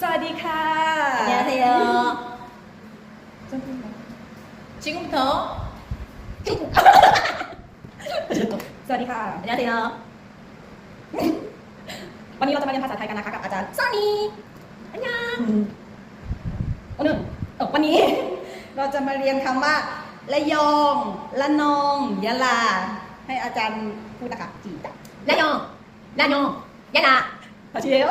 สวัสดีค่ะ 안녕하세요. 지금부터 สวัสดีค่ะ 안녕하세요. วันนี้เราจะมาเรียนภาษาไทยกันนะคะกับอาจารย์ 써니. 안녕. วันหนึ่งเออวันนี้ เราจะมาเรียนคำว่าระยองละนองยะลา ให้อาจารย์พูดนะคะจีจ้ะ 라영. 라영. 야라. พาเชียว